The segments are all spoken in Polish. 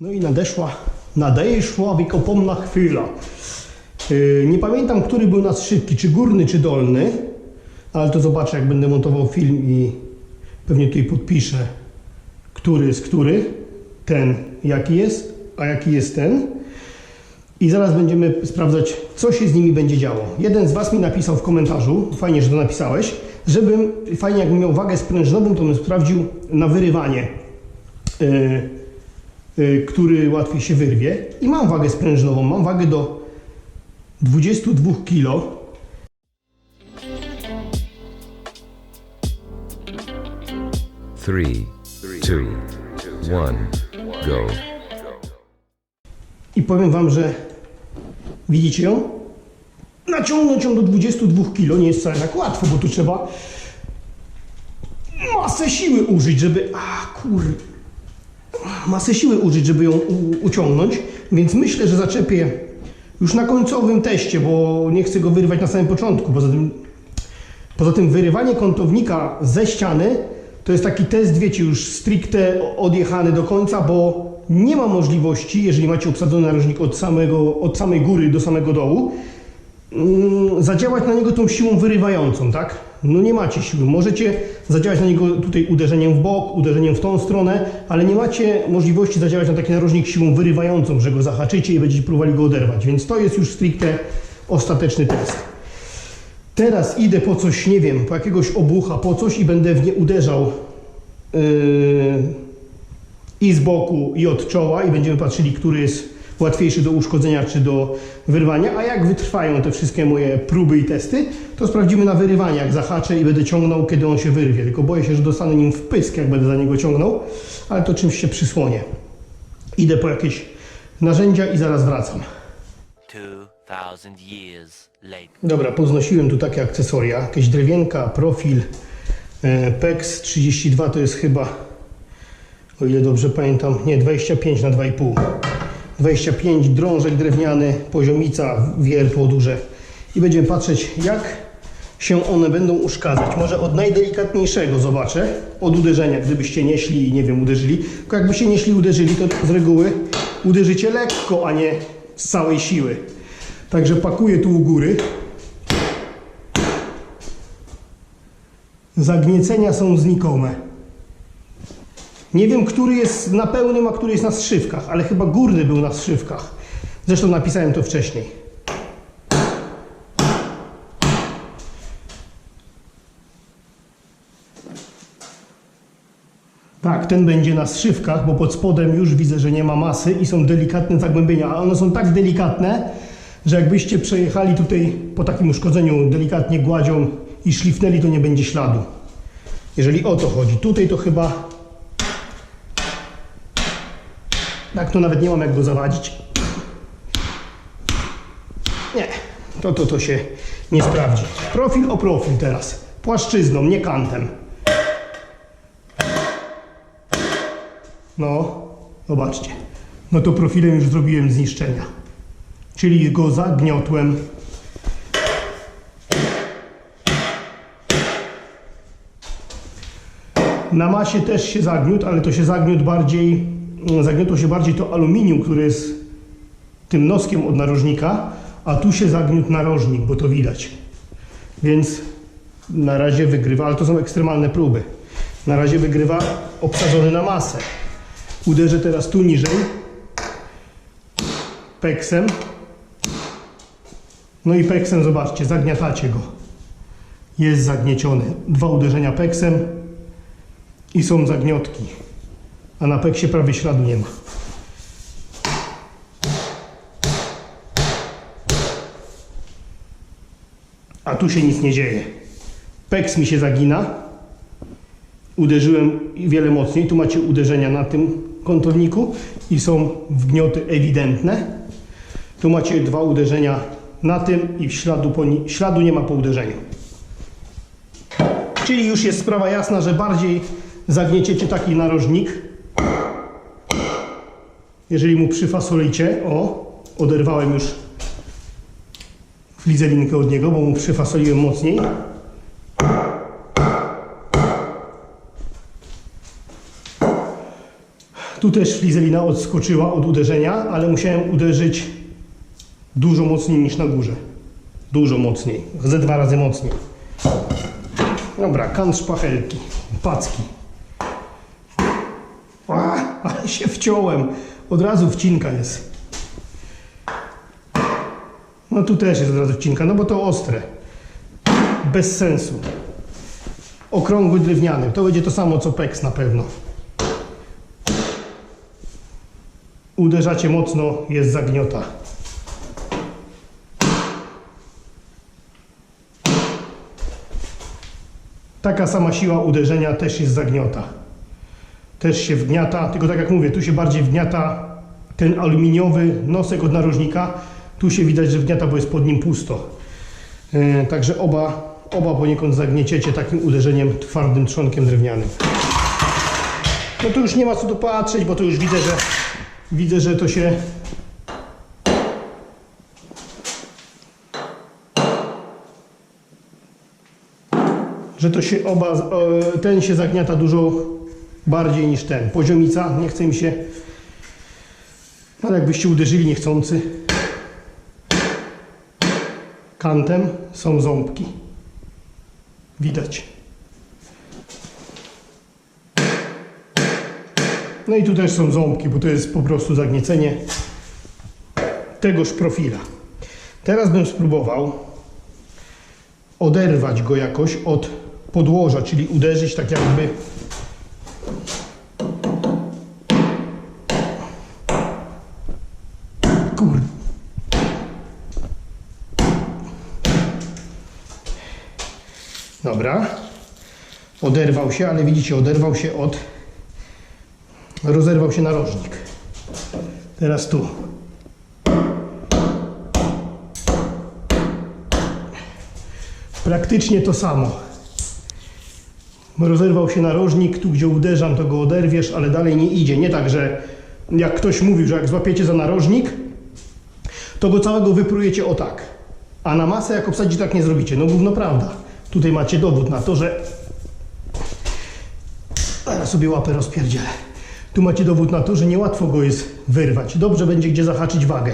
No i nadeszła, nadeszła wiekopomna chwila. Yy, Nie pamiętam, który był nas szybki, czy górny, czy dolny, ale to zobaczę, jak będę montował film i pewnie tutaj podpiszę, który jest który, ten jaki jest, a jaki jest ten. I zaraz będziemy sprawdzać, co się z nimi będzie działo. Jeden z Was mi napisał w komentarzu, fajnie, że to napisałeś, żebym, fajnie jakbym miał wagę sprężynową, to bym sprawdził na wyrywanie, yy, który łatwiej się wyrwie. I mam wagę sprężynową, mam wagę do 22 kg. Three, two, one, go. I powiem Wam, że widzicie ją? Naciągnąć ją do 22 kg nie jest wcale tak łatwo, bo tu trzeba masę siły użyć, żeby... A kur... Masę siły użyć, żeby ją uciągnąć, więc myślę, że zaczepię już na końcowym teście, bo nie chcę go wyrwać na samym początku. Poza tym, poza tym wyrywanie kątownika ze ściany to jest taki test, wiecie, już stricte odjechany do końca, bo nie ma możliwości, jeżeli macie obsadzony narożnik od, samego, od samej góry do samego dołu, zadziałać na niego tą siłą wyrywającą, tak? No nie macie siły. Możecie zadziałać na niego tutaj uderzeniem w bok, uderzeniem w tą stronę, ale nie macie możliwości zadziałać na taki narożnik siłą wyrywającą, że go zahaczycie i będziecie próbowali go oderwać. Więc to jest już stricte ostateczny test. Teraz idę po coś, nie wiem, po jakiegoś obucha, po coś i będę w nie uderzał yy, i z boku, i od czoła i będziemy patrzyli, który jest łatwiejszy do uszkodzenia czy do wyrwania, a jak wytrwają te wszystkie moje próby i testy, to sprawdzimy na wyrywanie, jak zahaczę i będę ciągnął, kiedy on się wyrwie. Tylko boję się, że dostanę nim w pysk, jak będę za niego ciągnął, ale to czymś się przysłonię. Idę po jakieś narzędzia i zaraz wracam. 2,000 years later. Dobra, poznosiłem tu takie akcesoria. Jakieś drewienka, profil, e, PEX 32 to jest chyba, o ile dobrze pamiętam, nie, 25 na 2,5. 25 drążek drewniany, poziomica, wiertło duże. I będziemy patrzeć, jak się one będą uszkadzać. Może od najdelikatniejszego zobaczę, od uderzenia, gdybyście nieśli i nie wiem, uderzyli. Tylko jakbyście nieśli uderzyli, to z reguły uderzycie lekko, a nie z całej siły. Także pakuję tu u góry. Zagniecenia są znikome. Nie wiem, który jest na pełnym, a który jest na zszywkach, ale chyba górny był na zszywkach. Zresztą napisałem to wcześniej. Tak, ten będzie na zszywkach, bo pod spodem już widzę, że nie ma masy i są delikatne zagłębienia, a one są tak delikatne, że jakbyście przejechali tutaj po takim uszkodzeniu delikatnie gładzią i szlifnęli, to nie będzie śladu. Jeżeli o to chodzi. Tutaj to chyba... Tak, to nawet nie mam jak go zawadzić. Nie, to, to, to się nie sprawdzi. Profil o profil teraz. Płaszczyzną, nie kantem. No, zobaczcie. No to profilem już zrobiłem zniszczenia. Czyli go zagniotłem. Na masie też się zagniótł, ale to się zagniótł bardziej, zagniotło się bardziej to aluminium, które jest tym noskiem od narożnika, a tu się zagniótł narożnik, bo to widać. Więc na razie wygrywa, ale to są ekstremalne próby. Na razie wygrywa obsadzony na masę. Uderzę teraz tu niżej. Peksem. No i peksem, zobaczcie, zagniatacie go. Jest zagnieciony. Dwa uderzenia peksem i są zagniotki. A na peksie prawie śladu nie ma. A tu się nic nie dzieje. Peks mi się zagina. Uderzyłem wiele mocniej. Tu macie uderzenia na tym kątowniku i są wgnioty ewidentne. Tu macie dwa uderzenia na tym i śladu, po śladu nie ma po uderzeniu. Czyli już jest sprawa jasna, że bardziej zagnieciecie taki narożnik. Jeżeli mu przyfasolicie, o, oderwałem już flizelinkę od niego, bo mu przyfasoliłem mocniej. Tu też flizelina odskoczyła od uderzenia, ale musiałem uderzyć dużo mocniej niż na górze. Dużo mocniej. Ze dwa razy mocniej. Dobra, kant szpachelki. Packi. A, ale się wciąłem. Od razu wcinka jest. No tu też jest od razu wcinka, no bo to ostre. Bez sensu. Okrągły drewniany. To będzie to samo co peks na pewno. Uderzacie mocno, jest zagniota. Taka sama siła uderzenia też jest zagniota. Też się wgniata, tylko tak jak mówię, tu się bardziej wgniata ten aluminiowy nosek od narożnika. Tu się widać, że wgniata, bo jest pod nim pusto. E, Także oba, oba poniekąd zagnieciecie takim uderzeniem twardym trzonkiem drewnianym. No to już nie ma co tu patrzeć, bo to już widzę, że widzę, że to się że to się oba, ten się zagniata dużo bardziej niż ten. Poziomica, nie chce mi się, ale jakbyście uderzyli niechcący kantem, są ząbki. Widać. No i tu też są ząbki, bo to jest po prostu zagniecenie tegoż profila. Teraz bym spróbował oderwać go jakoś od podłoża, czyli uderzyć tak jakby Oderwał się, ale widzicie, oderwał się od rozerwał się narożnik. Teraz tu. Praktycznie to samo. Rozerwał się narożnik, tu gdzie uderzam, to go oderwiesz, ale dalej nie idzie. Nie tak, że jak ktoś mówił, że jak złapiecie za narożnik, to go całego wyprujecie o tak. A na masę, jak obsadzi, tak nie zrobicie. No gówno prawda. Tutaj macie dowód na to, że... Teraz sobie łapę rozpierdzielę. Tu macie dowód na to, że niełatwo go jest wyrwać. Dobrze będzie gdzie zahaczyć wagę.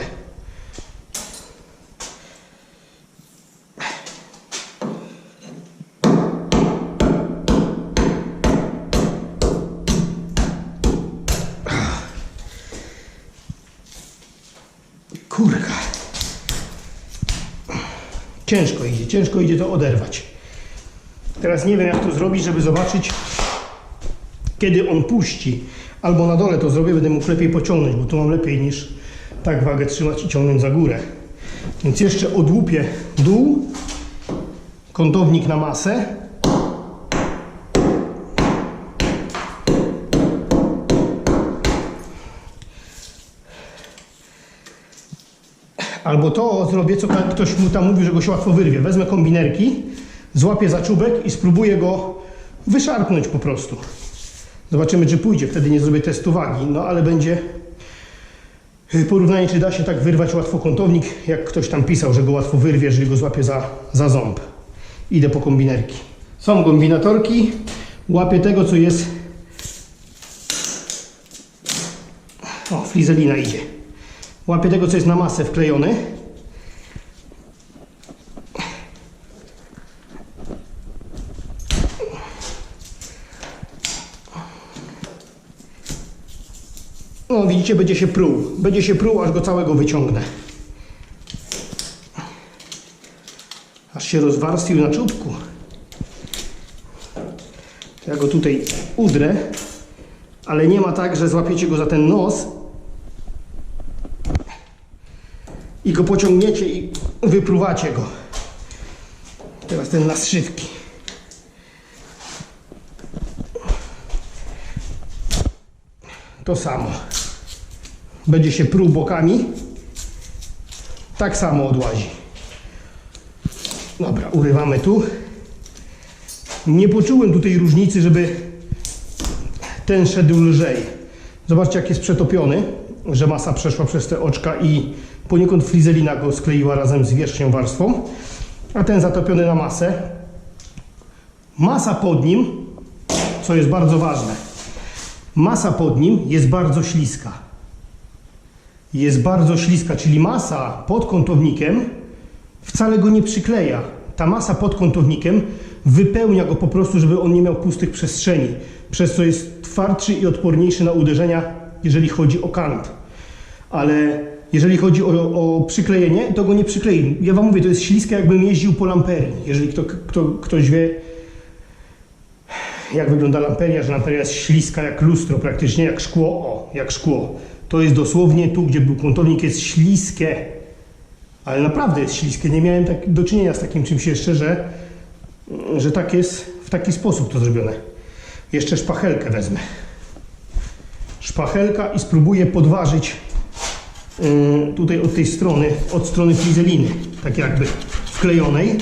Kurka. Ciężko idzie, ciężko idzie to oderwać. Teraz nie wiem jak to zrobić, żeby zobaczyć kiedy on puści. Albo na dole to zrobię, będę mógł lepiej pociągnąć, bo tu mam lepiej niż tak wagę trzymać i ciągnąć za górę. Więc jeszcze odłupię dół, kątownik na masę. Albo to zrobię, co ktoś mu tam mówi, że go się łatwo wyrwie. Wezmę kombinerki, złapię za czubek i spróbuję go wyszarpnąć po prostu. Zobaczymy, czy pójdzie. Wtedy nie zrobię testu wagi, no ale będzie y, porównanie, czy da się tak wyrwać łatwo kątownik, jak ktoś tam pisał, że go łatwo wyrwie, jeżeli go złapie za, za ząb. Idę po kombinerki. Są kombinatorki. Łapię tego, co jest... O, flizelina idzie. Łapię tego, co jest na masę wklejony. Widzicie, będzie się pruł. Będzie się pruł, aż go całego wyciągnę. Aż się rozwarstwił na czubku. Ja go tutaj udrę, ale nie ma tak, że złapiecie go za ten nos i go pociągniecie i wypruwacie go. Teraz ten na szywki. To samo. Będzie się pruł bokami. Tak samo odłazi. Dobra, urywamy tu. Nie poczułem tutaj różnicy, żeby ten szedł lżej. Zobaczcie, jak jest przetopiony, że masa przeszła przez te oczka i poniekąd flizelina go skleiła razem z wierzchnią warstwą. A ten zatopiony na masę. Masa pod nim, co jest bardzo ważne. Masa pod nim jest bardzo śliska. Jest bardzo śliska, czyli masa pod kątownikiem wcale go nie przykleja. Ta masa pod kątownikiem wypełnia go po prostu, żeby on nie miał pustych przestrzeni, przez co jest twardszy i odporniejszy na uderzenia, jeżeli chodzi o kant. Ale jeżeli chodzi o, o przyklejenie, to go nie przyklei. Ja wam mówię, to jest śliskie, jakbym jeździł po lamperii. Jeżeli kto, kto, ktoś wie, jak wygląda lamperia, że lamperia jest śliska jak lustro, praktycznie jak szkło, o, jak szkło. To jest dosłownie tu, gdzie był kątownik, jest śliskie. Ale naprawdę jest śliskie. Nie miałem tak, do czynienia z takim czymś jeszcze, że, że tak jest, w taki sposób to zrobione. Jeszcze szpachelkę wezmę. Szpachelka i spróbuję podważyć yy, tutaj od tej strony, od strony frizeliny, tak jakby wklejonej.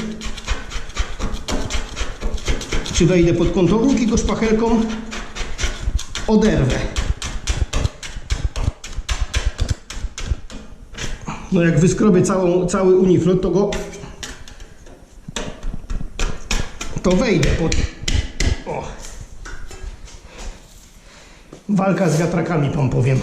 Czy wejdę pod kątownik i go szpachelką oderwę. No jak wyskrobię całą, cały uniflot, to go to wejdę pod o. Walka z wiatrakami, pan powiem.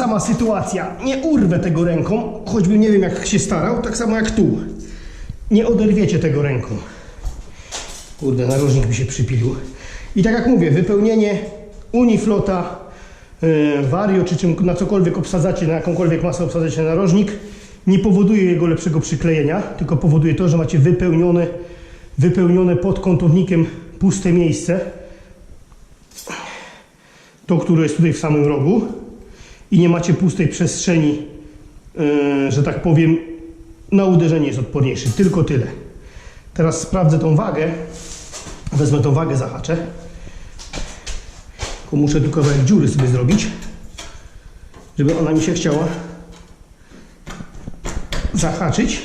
Sama sytuacja. Nie urwę tego ręką, choćbym nie wiem jak się starał, tak samo jak tu. Nie oderwiecie tego ręką. Kurde, narożnik mi się przypilił. I tak jak mówię, wypełnienie uniflota, yy, vario, czy czym, na cokolwiek obsadzacie, na jakąkolwiek masę obsadzacie narożnik, nie powoduje jego lepszego przyklejenia, tylko powoduje to, że macie wypełnione, wypełnione pod kątownikiem puste miejsce. To, które jest tutaj w samym rogu i nie macie pustej przestrzeni, yy, że tak powiem, na uderzenie jest odporniejszy. Tylko tyle. Teraz sprawdzę tą wagę. Wezmę tą wagę, zahaczę. Tylko muszę tu kawałek dziury sobie zrobić, żeby ona mi się chciała zahaczyć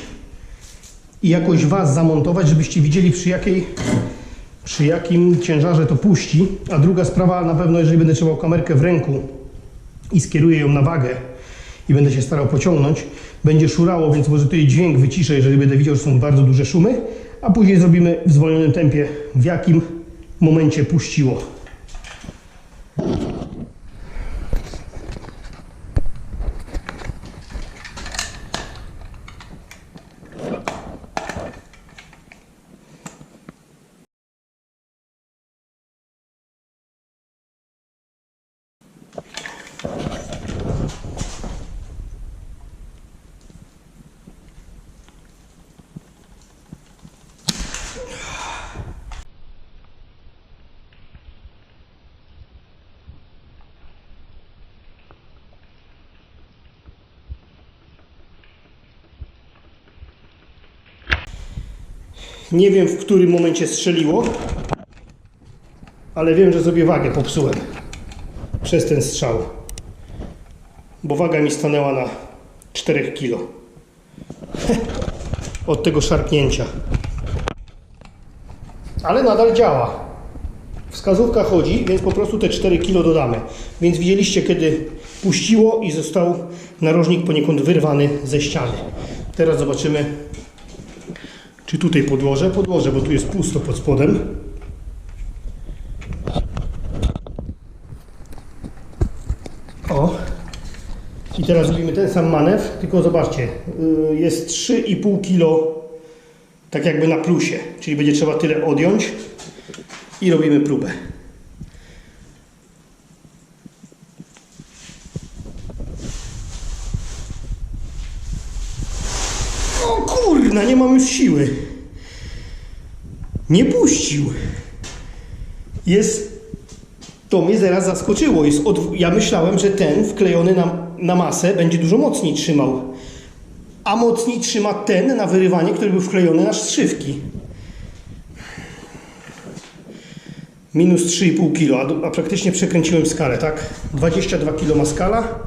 i jakoś was zamontować, żebyście widzieli przy jakiej przy jakim ciężarze to puści. A druga sprawa, na pewno jeżeli będę trzymał kamerkę w ręku i skieruję ją na wagę i będę się starał pociągnąć, będzie szurało, więc może tutaj dźwięk wyciszę, jeżeli będę widział, że są bardzo duże szumy, a później zrobimy w zwolnionym tempie, w jakim momencie puściło. Nie wiem, w którym momencie strzeliło, ale wiem, że sobie wagę popsułem przez ten strzał. Bo waga mi stanęła na 4 kg. Od tego szarpnięcia. Ale nadal działa. Wskazówka chodzi, więc po prostu te 4 kg dodamy. Więc widzieliście, kiedy puściło i został narożnik poniekąd wyrwany ze ściany. Teraz zobaczymy, czy tutaj podłożę? Podłożę, bo tu jest pusto pod spodem. O. I teraz robimy ten sam manewr, tylko zobaczcie, yy, jest 3,5 kg tak jakby na plusie, czyli będzie trzeba tyle odjąć i robimy próbę. O kurna, nie mam już siły. Nie puścił. Jest. To mnie zaraz zaskoczyło. Jest od... Ja myślałem, że ten wklejony na, na masę będzie dużo mocniej trzymał. A mocniej trzyma ten na wyrywanie, który był wklejony na strzywki. Minus 3,5 kg, a, a praktycznie przekręciłem skalę, tak? 22 kg ma skala.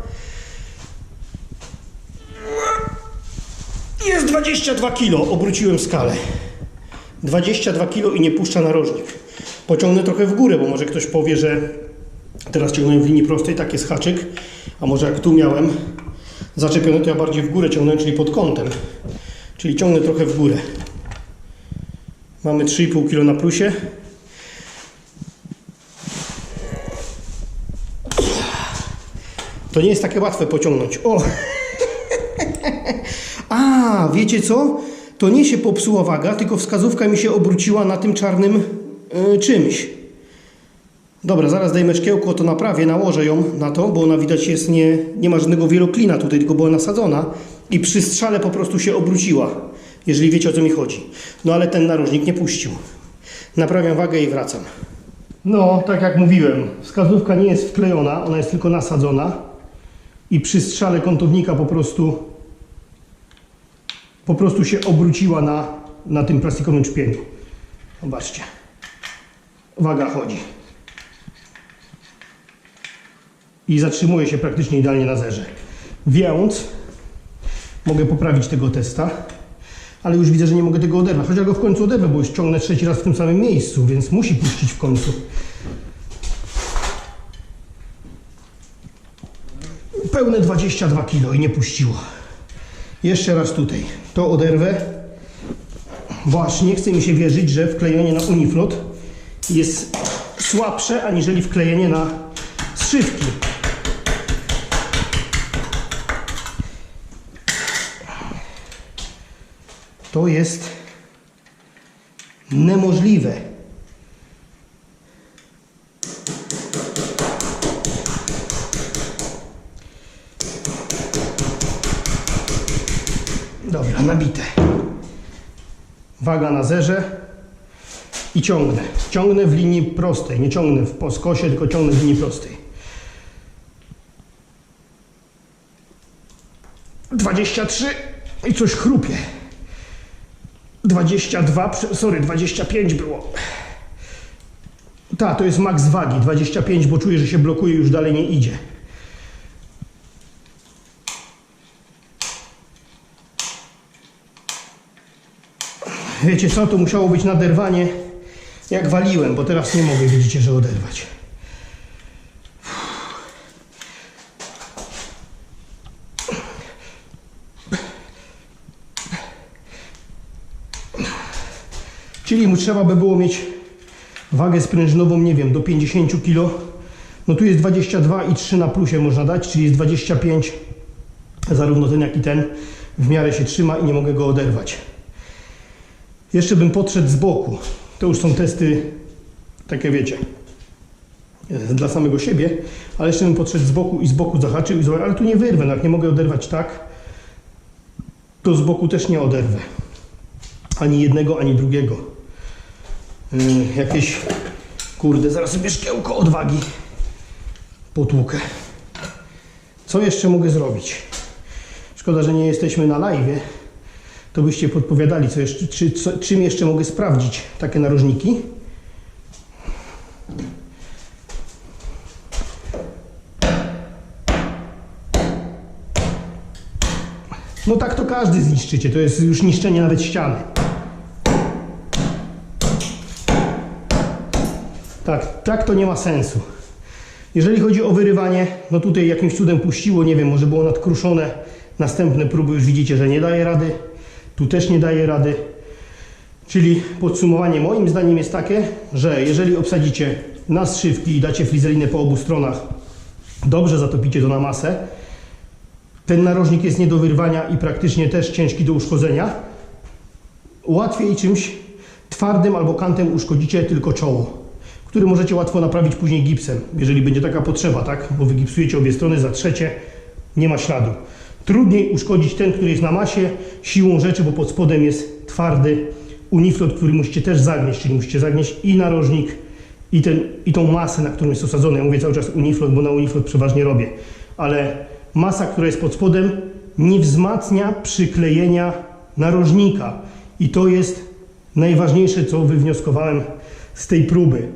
Jest 22 kg, obróciłem skalę. 22 kg i nie puszcza narożnik. Pociągnę trochę w górę, bo może ktoś powie, że teraz ciągnąłem w linii prostej, tak jest haczyk, A może jak tu miałem zaczepione, to ja bardziej w górę ciągnę, czyli pod kątem. Czyli ciągnę trochę w górę. Mamy 3,5 kg na plusie. To nie jest takie łatwe pociągnąć. O! A, wiecie co? To nie się popsuła waga, tylko wskazówka mi się obróciła na tym czarnym y, czymś. Dobra, zaraz dajmy szkiełko, to naprawię, nałożę ją na to, bo ona widać jest nie, nie ma żadnego wieloklina tutaj, tylko była nasadzona i przy strzale po prostu się obróciła, jeżeli wiecie o co mi chodzi. No ale ten narożnik nie puścił. Naprawiam wagę i wracam. No, tak jak mówiłem, wskazówka nie jest wklejona, ona jest tylko nasadzona i przy strzale kątownika po prostu po prostu się obróciła na, na tym plastikowym czpieniu. Zobaczcie. Waga chodzi. I zatrzymuje się praktycznie idealnie na zerze. Więc mogę poprawić tego testa, ale już widzę, że nie mogę tego oderwać. Chociaż go w końcu oderwę, bo już ciągnę trzeci raz w tym samym miejscu, więc musi puścić w końcu. Pełne 22 kg i nie puściło. Jeszcze raz tutaj. To oderwę. Właśnie nie chce mi się wierzyć, że wklejenie na uniflot jest słabsze aniżeli wklejenie na zszywki. To jest niemożliwe. Dobra, nabite. Waga na zerze i ciągnę. Ciągnę w linii prostej, nie ciągnę w po skosie, tylko ciągnę w linii prostej. 23 i coś chrupie. 22, prze- sorry, 25 było. Tak, to jest maks wagi, 25, bo czuję, że się blokuje, już dalej nie idzie. Wiecie co, to musiało być naderwanie jak waliłem, bo teraz nie mogę, widzicie, że oderwać. Czyli mu trzeba by było mieć wagę sprężynową, nie wiem, do 50 kg. No tu jest 22,3 na plusie można dać, czyli jest 25. Zarówno ten, jak i ten w miarę się trzyma i nie mogę go oderwać. Jeszcze bym podszedł z boku. To już są testy, takie wiecie, dla samego siebie, ale jeszcze bym podszedł z boku i z boku zahaczył i zobaczył, ale tu nie wyrwę, no jak nie mogę oderwać tak, to z boku też nie oderwę. Ani jednego, ani drugiego. Yy, jakieś, kurde, zaraz sobie szkiełko odwagi potłukę. Co jeszcze mogę zrobić? Szkoda, że nie jesteśmy na live, to byście podpowiadali, co jeszcze, czy, co, czym jeszcze mogę sprawdzić takie narożniki. No tak to każdy zniszczycie, to jest już niszczenie nawet ściany. Tak, tak to nie ma sensu. Jeżeli chodzi o wyrywanie, no tutaj jakimś cudem puściło, nie wiem, może było nadkruszone. Następne próby już widzicie, że nie daje rady. Tu też nie daje rady. Czyli podsumowanie moim zdaniem jest takie, że jeżeli obsadzicie na zszywki i dacie frizelinę po obu stronach, dobrze zatopicie to na masę, ten narożnik jest nie do wyrwania i praktycznie też ciężki do uszkodzenia. Łatwiej czymś twardym albo kantem uszkodzicie tylko czoło, który możecie łatwo naprawić później gipsem, jeżeli będzie taka potrzeba, tak? Bo wygipsujecie obie strony, za trzecie nie ma śladu. Trudniej uszkodzić ten, który jest na masie, siłą rzeczy, bo pod spodem jest twardy uniflot, który musicie też zagnieść, czyli musicie zagnieść i narożnik, i, ten, i tą masę, na którą jest osadzony. Ja mówię cały czas uniflot, bo na uniflot przeważnie robię. Ale masa, która jest pod spodem, nie wzmacnia przyklejenia narożnika. I to jest najważniejsze, co wywnioskowałem z tej próby.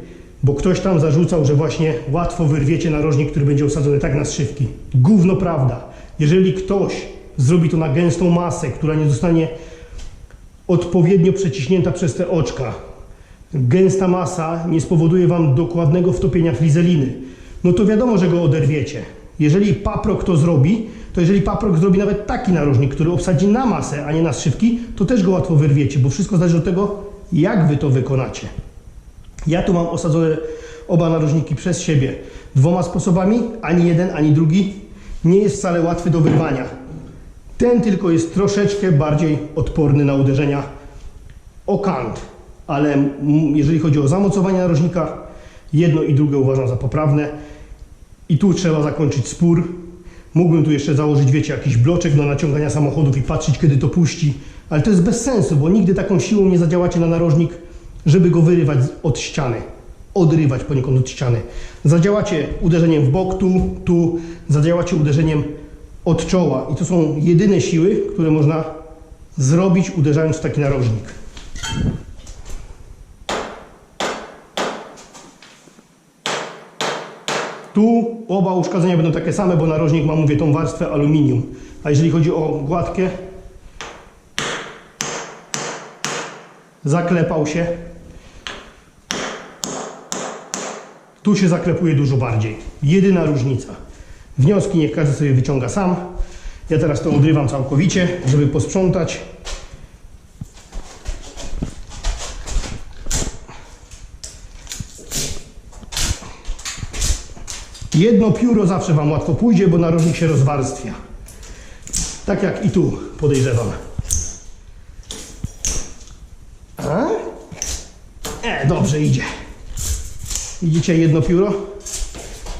Bo ktoś tam zarzucał, że właśnie łatwo wyrwiecie narożnik, który będzie osadzony tak na zszywki. Gówno prawda. Jeżeli ktoś zrobi to na gęstą masę, która nie zostanie odpowiednio przeciśnięta przez te oczka, gęsta masa nie spowoduje Wam dokładnego wtopienia flizeliny, no to wiadomo, że go oderwiecie. Jeżeli paprok to zrobi, to jeżeli paprok zrobi nawet taki narożnik, który obsadzi na masę, a nie na szywki, to też go łatwo wyrwiecie, bo wszystko zależy od tego, jak wy to wykonacie. Ja tu mam osadzone oba narożniki przez siebie dwoma sposobami, ani jeden, ani drugi nie jest wcale łatwy do wyrwania. Ten tylko jest troszeczkę bardziej odporny na uderzenia o kant, ale jeżeli chodzi o zamocowanie narożnika, jedno i drugie uważam za poprawne i tu trzeba zakończyć spór. Mógłbym tu jeszcze założyć, wiecie, jakiś bloczek do naciągania samochodów i patrzeć, kiedy to puści, ale to jest bez sensu, bo nigdy taką siłą nie zadziałacie na narożnik, żeby go wyrywać od ściany, odrywać poniekąd od ściany. Zadziałacie uderzeniem w bok, tu, tu, zadziałacie uderzeniem od czoła i to są jedyne siły, które można zrobić uderzając w taki narożnik. Tu oba uszkodzenia będą takie same, bo narożnik ma, mówię, tą warstwę aluminium. A jeżeli chodzi o gładkie, zaklepał się. Tu się zaklepuje dużo bardziej. Jedyna różnica. Wnioski niech każdy sobie wyciąga sam. Ja teraz to odrywam całkowicie, żeby posprzątać. Jedno pióro zawsze Wam łatwo pójdzie, bo narożnik się rozwarstwia. Tak jak i tu, podejrzewam. A? E, dobrze idzie. Widzicie jedno pióro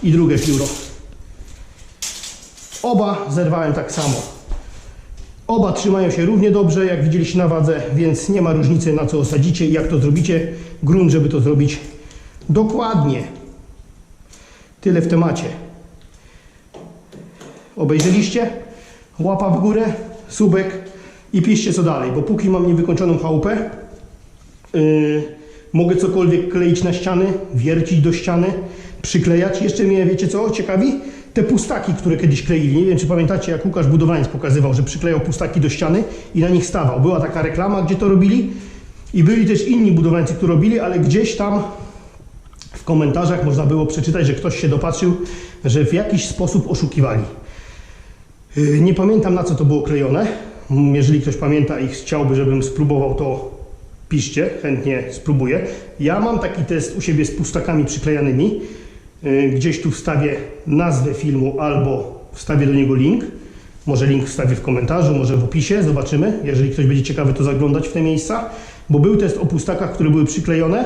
i drugie pióro. Oba zerwałem tak samo. Oba trzymają się równie dobrze, jak widzieliście na wadze, więc nie ma różnicy na co osadzicie i jak to zrobicie. Grunt, żeby to zrobić dokładnie. Tyle w temacie. Obejrzeliście? Łapa w górę, subek i piszcie co dalej, bo póki mam niewykończoną chałupę, yy, mogę cokolwiek kleić na ściany, wiercić do ściany, przyklejać. Jeszcze mnie, wiecie co, ciekawi? Te pustaki, które kiedyś kleili. Nie wiem, czy pamiętacie, jak Łukasz Budowaniec pokazywał, że przyklejał pustaki do ściany i na nich stawał. Była taka reklama, gdzie to robili i byli też inni budowlańcy, którzy robili, ale gdzieś tam w komentarzach można było przeczytać, że ktoś się dopatrzył, że w jakiś sposób oszukiwali. Yy, Nie pamiętam na co to było klejone. Mm, Jeżeli ktoś pamięta i chciałby, żebym spróbował, to chętnie spróbuję. Ja mam taki test u siebie z pustakami przyklejanymi. Yy, Gdzieś tu wstawię nazwę filmu albo wstawię do niego link. Może link wstawię w komentarzu, może w opisie, zobaczymy, jeżeli ktoś będzie ciekawy to zaglądać w te miejsca. Bo był test o pustakach, które były przyklejone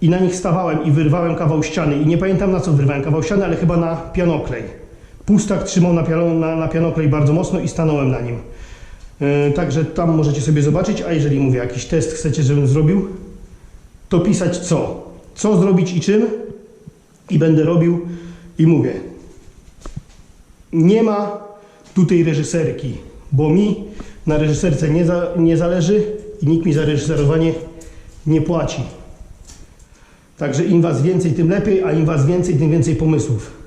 i na nich stawałem i wyrwałem kawał ściany i nie pamiętam na co wyrwałem kawał ściany, ale chyba na pianoklej. Pustak trzymał na, na, na pianoklej bardzo mocno i stanąłem na nim. Yy, także tam możecie sobie zobaczyć, a jeżeli mówię, jakiś test chcecie, żebym zrobił, to pisać co. Co zrobić i czym i będę robił i mówię. Nie ma tutaj reżyserki, bo mi na reżyserce nie, za, nie zależy i nikt mi za reżyserowanie nie płaci. Także im was więcej, tym lepiej, a im was więcej, tym więcej pomysłów.